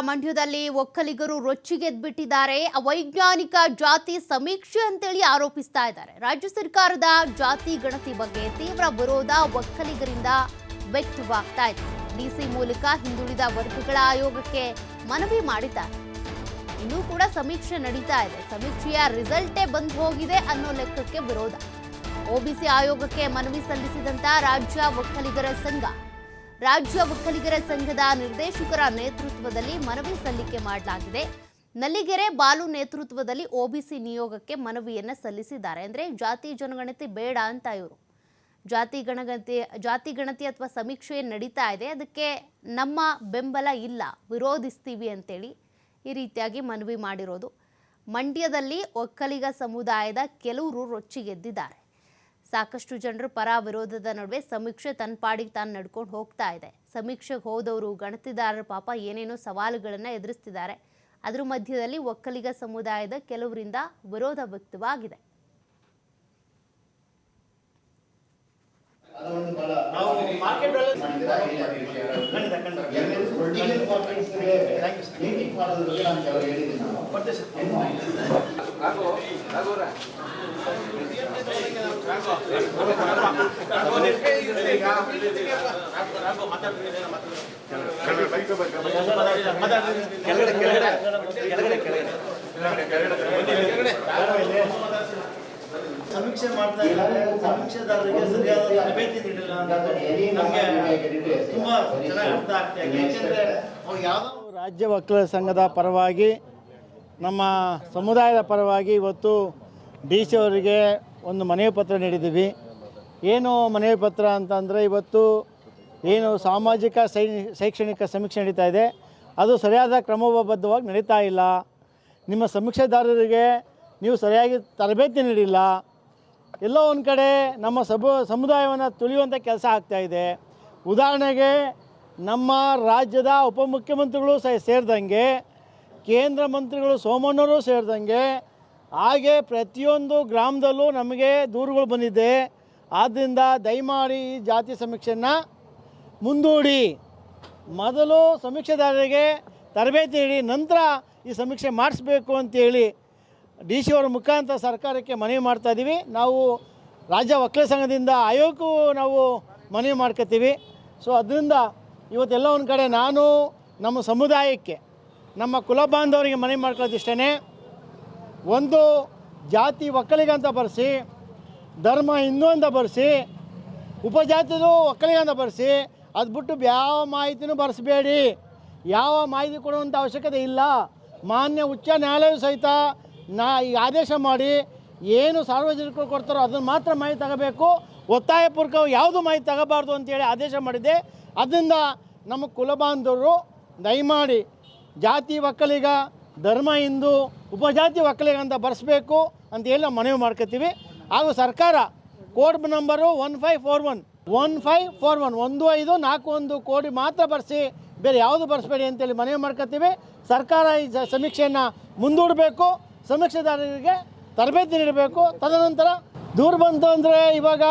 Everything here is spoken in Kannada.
ಮಂಡ್ಯದಲ್ಲಿ ಒಕ್ಕಲಿಗರು ರೊಚ್ಚಿಗೆದ್ಬಿಟ್ಟಿದ್ದಾರೆ. ಅವೈಜ್ಞಾನಿಕ ಜಾತಿ ಸಮೀಕ್ಷೆ ಅಂತೇಳಿ ಆರೋಪಿಸ್ತಾ ಇದ್ದಾರೆ. ರಾಜ್ಯ ಸರ್ಕಾರದ ಜಾತಿ ಗಣತಿ ಬಗ್ಗೆ ತೀವ್ರ ವಿರೋಧ ಒಕ್ಕಲಿಗರಿಂದ ವ್ಯಕ್ತವಾಗ್ತಾ ಇದೆ. ಡಿಸಿ ಮೂಲಕ ಹಿಂದುಳಿದ ವರ್ಗಗಳ ಆಯೋಗಕ್ಕೆ ಮನವಿ ಮಾಡಿದ್ದಾರೆ. ಇನ್ನೂ ಕೂಡ ಸಮೀಕ್ಷೆ ನಡೀತಾ ಇದೆ. ಸಮೀಕ್ಷೆಯ ರಿಸಲ್ಟೇ ಬಂದು ಹೋಗಿದೆ ಅನ್ನೋ ಲೆಕ್ಕಕ್ಕೆ ವಿರೋಧ. ಒಬಿಸಿ ಆಯೋಗಕ್ಕೆ ಮನವಿ ಸಲ್ಲಿಸಿದಂತ ರಾಜ್ಯ ಒಕ್ಕಲಿಗರ ಸಂಘ. ರಾಜ್ಯ ಒಕ್ಕಲಿಗರ ಸಂಘದ ನಿರ್ದೇಶಕರ ನೇತೃತ್ವದಲ್ಲಿ ಮನವಿ ಸಲ್ಲಿಕೆ ಮಾಡಲಾಗಿದೆ. ನಲ್ಲಿಗೆರೆ ಬಾಲು ನೇತೃತ್ವದಲ್ಲಿ ಒಬಿಸಿ ನಿಯೋಗಕ್ಕೆ ಮನವಿಯನ್ನ ಸಲ್ಲಿಸಿದ್ದಾರೆ. ಅಂದ್ರೆ ಜಾತಿ ಜನಗಣತಿ ಬೇಡ ಅಂತ ಇವರು. ಜಾತಿ ಗಣಗಣತಿ ಜಾತಿ ಗಣತಿ ಅಥವಾ ಸಮೀಕ್ಷೆ ನಡೀತಾ ಇದೆ. ಅದಕ್ಕೆ ನಮ್ಮ ಬೆಂಬಲ ಇಲ್ಲ. ವಿರೋಧಿಸ್ತೀವಿ ಅಂತೇಳಿ ಈ ರೀತಿಯಾಗಿ ಮನವಿ ಮಾಡಿರೋದು. ಮಂಡ್ಯದಲ್ಲಿ ಒಕ್ಕಲಿಗ ಸಮುದಾಯದ ಕೆಲವರು ರೊಚ್ಚಿಗೆದ್ದಿದ್ದಾರೆ. ಸಾಕಷ್ಟು ಜನರು ಪರ ವಿರೋಧದ ನಡುವೆ ಸಮೀಕ್ಷೆ ತನ್ನ ಪಾಡಿಗೆ ತಾನು ನಡ್ಕೊಂಡು ಹೋಗ್ತಾ ಇದೆ. ಸಮೀಕ್ಷೆಗೆ ಹೋದವರು ಗಣತಿದಾರರ ಪಾಪ ಏನೇನೋ ಸವಾಲುಗಳನ್ನು ಎದುರಿಸ್ತಿದ್ದಾರೆ. ಅದರ ಮಧ್ಯದಲ್ಲಿ ಒಕ್ಕಲಿಗ ಸಮುದಾಯದ ಕೆಲವರಿಂದ ವಿರೋಧ ವ್ಯಕ್ತವಾಗಿದೆ. ನಾವು ಮಾರ್ಕೆಟ್ ಸರ್. ಕೆಳಗಡೆ. ಕೆಳಗಡೆ ಕೆಳಗಡೆ. ಕೆಳಗಡೆ. ಸಮೀಕ್ಷೆ ಮಾಡ್ತಾ ಇದ್ದಾರೆ. ಸಮೀಕ್ಷೆದಾರರಿಗೆ ಸರಿಯಾದ ತರಬೇತಿ ನೀಡಿಲ್ಲ ನಮಗೆ ತುಂಬಾ ಚೆನ್ನಾಗಿ ಅರ್ಥ ಆಗ್ತಾ ಇದೆ. ಯಾಕೆಂದ್ರೆ ರಾಜ್ಯ ವಕೀಲರ ಸಂಘದ ಪರವಾಗಿ, ನಮ್ಮ ಸಮುದಾಯದ ಪರವಾಗಿ ಇವತ್ತು ಡಿ ಸಿ ಅವರಿಗೆ ಒಂದು ಮನವಿ ಪತ್ರ ನೀಡಿದ್ದೀವಿ. ಏನು ಮನವಿ ಪತ್ರ ಅಂತಂದರೆ ಇವತ್ತು ಏನು ಸಾಮಾಜಿಕ ಶೈ ಶೈಕ್ಷಣಿಕ ಸಮೀಕ್ಷೆ ನಡೀತಾ ಇದೆ. ಅದು ಸರಿಯಾದ ಕ್ರಮಬದ್ಧವಾಗಿ ನಡೀತಾ ಇಲ್ಲ. ನಿಮ್ಮ ಸಮೀಕ್ಷೆದಾರರಿಗೆ ನೀವು ಸರಿಯಾಗಿ ತರಬೇತಿ ನೀಡಿಲ್ಲ. ಎಲ್ಲೋ ಒಂದು ಕಡೆ ನಮ್ಮ ಸಬ ಸಮುದಾಯವನ್ನು ತುಳಿಯುವಂಥ ಕೆಲಸ ಇದೆ. ಉದಾಹರಣೆಗೆ ನಮ್ಮ ರಾಜ್ಯದ ಉಪಮುಖ್ಯಮಂತ್ರಿಗಳು ಸಹ ಸೇರಿದಂಗೆ, ಕೇಂದ್ರ ಮಂತ್ರಿಗಳು ಸೋಮಣ್ಣವರು ಸೇರಿದಂಗೆ, ಹಾಗೆ ಪ್ರತಿಯೊಂದು ಗ್ರಾಮದಲ್ಲೂ ನಮಗೆ ದೂರುಗಳು ಬಂದಿದೆ. ಆದ್ದರಿಂದ ದಯಮಾಡಿ ಈ ಜಾತಿ ಸಮೀಕ್ಷೆಯನ್ನು ಮುಂದೂಡಿ. ಮೊದಲು ಸಮೀಕ್ಷೆದಾರರಿಗೆ ತರಬೇತಿ ನೀಡಿ, ನಂತರ ಈ ಸಮೀಕ್ಷೆ ಮಾಡಿಸ್ಬೇಕು ಅಂತೇಳಿ ಡಿ ಸಿ ಅವರ ಮುಖಾಂತರ ಸರ್ಕಾರಕ್ಕೆ ಮನವಿ ಮಾಡ್ತಾ ಇದ್ದೀವಿ ನಾವು ರಾಜ್ಯ ವಕೀಲ ಸಂಘದಿಂದ ಆಯೋಗಕ್ಕೂ ನಾವು ಮನವಿ ಮಾಡ್ಕೊತೀವಿ. ಸೊ ಅದರಿಂದ ಇವತ್ತೆಲ್ಲ ಒಂದು ಕಡೆ ನಾನು ನಮ್ಮ ಸಮುದಾಯಕ್ಕೆ, ನಮ್ಮ ಕುಲ ಬಾಂಧವರಿಗೆ ಮನವಿ ಮಾಡ್ಕೊಳ್ಳೋದಿಷ್ಟೇ ಒಂದು ಜಾತಿ ಒಕ್ಕಲಿಗಂತ ಬರೆಸಿ, ಧರ್ಮ ಹಿಂದೂ ಅಂತ ಬರೆಸಿ, ಉಪಜಾತಿದು ಒಕ್ಕಲಿಗಂತ ಬರೆಸಿ, ಅದು ಬಿಟ್ಟು ಯಾವ ಮಾಹಿತಿನೂ ಬರೆಸಬೇಡಿ. ಯಾವ ಮಾಹಿತಿ ಕೊಡುವಂಥ ಅವಶ್ಯಕತೆ ಇಲ್ಲ. ಮಾನ್ಯ, ಉಚ್ಚ ನ್ಯಾಯಾಲಯ ಸಹಿತ ನಾ ಈಗ ಆದೇಶ ಮಾಡಿ ಏನು ಸಾರ್ವಜನಿಕರು ಕೊಡ್ತಾರೋ ಅದನ್ನು ಮಾತ್ರ ಮಾಹಿತಿ ತಗೋಬೇಕು. ಒತ್ತಾಯಪೂರ್ವಕ ಯಾವುದು ಮಾಹಿತಿ ತಗೋಬಾರ್ದು ಅಂತೇಳಿ ಆದೇಶ ಮಾಡಿದೆ. ಅದರಿಂದ ನಮ್ಮ ಕುಲಬಾಂಧವರು ದಯಮಾಡಿ ಜಾತಿ ಒಕ್ಕಲಿಗ, ಧರ್ಮ ಹಿಂದೂ, ಉಪಜಾತಿ ಒಕ್ಕಲಿಗ ಅಂತ ಬರೆಸ್ಬೇಕು ಅಂತ ಹೇಳಿ ನಾವು ಮನವಿ ಮಾಡ್ಕೋತೀವಿ. ಹಾಗೂ ಸರ್ಕಾರ code number one five four one one five four one, ಒಂದು ಐದು ನಾಲ್ಕು ಒಂದು ಕೋಡಿ ಮಾತ್ರ ಬರೆಸಿ ಬೇರೆ ಯಾವುದು ಬರೆಸ್ಬೇಡಿ ಅಂತೇಳಿ ಮನವಿ ಮಾಡ್ಕೋತೀವಿ. ಸರ್ಕಾರ ಈ ಸಮೀಕ್ಷೆಯನ್ನು ಮುಂದೂಡಬೇಕು. ಸಮೀಕ್ಷೆದಾರರಿಗೆ ತರಬೇತಿ ನೀಡಬೇಕು. ತದನಂತರ ದೂರು ಬಂತು ಅಂದರೆ ಇವಾಗ